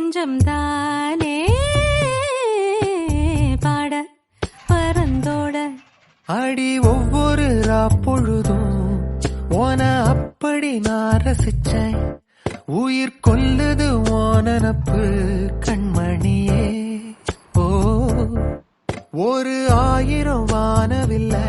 நெஞ்சம் தானே? பாட பறந்தோட அடி ஒவ்வொரு பொழுதும் ஓன அப்படி நான் ரசிச்சேன். உயிர் கொல்லுது ஓனப்பு கண்மணியே. ஓ ஒரு ஆயிரம் வானவில்லை.